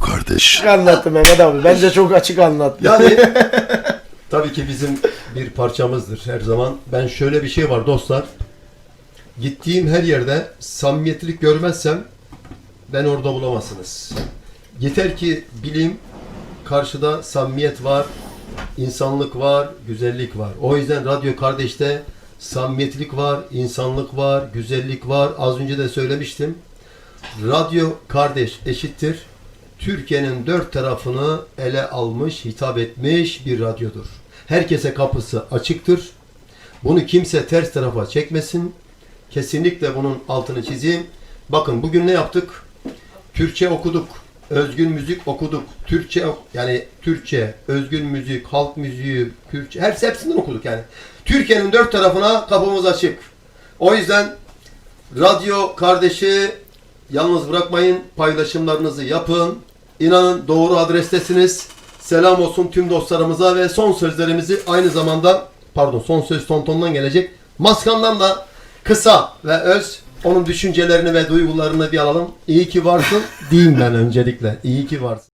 kardeş. Açık anlattı Mehmet abi. Bence çok açık anlattı. Yani tabii ki bizim bir parçamızdır her zaman. Ben şöyle bir şey var dostlar. Gittiğim her yerde samimiyetlik görmezsem ben orada bulamazsınız. Yeter ki bileyim karşıda samimiyet var, insanlık var, güzellik var. O yüzden Radyo Kardeş'te samimiyetlik var, insanlık var, güzellik var. Az önce de söylemiştim. Radyo Kardeş eşittir. Türkiye'nin dört tarafını ele almış, hitap etmiş bir radyodur. Herkese kapısı açıktır. Bunu kimse ters tarafa çekmesin. Kesinlikle bunun altını çizeyim. Bakın bugün ne yaptık? Türkçe okuduk. Özgün müzik okuduk. Türkçe yani Türkçe, özgün müzik, halk müziği, Kürtçe hepsi hepsinden okuduk yani. Türkiye'nin dört tarafına kapımız açık. O yüzden radyo kardeşi yalnız bırakmayın. Paylaşımlarınızı yapın. İnanın doğru adrestesiniz. Selam olsun tüm dostlarımıza ve son sözlerimizi aynı zamanda pardon son söz Tonton'dan gelecek. Maskan'dan da kısa ve öz onun düşüncelerini ve duygularını bir alalım. İyi ki varsın diyeyim ben öncelikle. İyi ki varsın.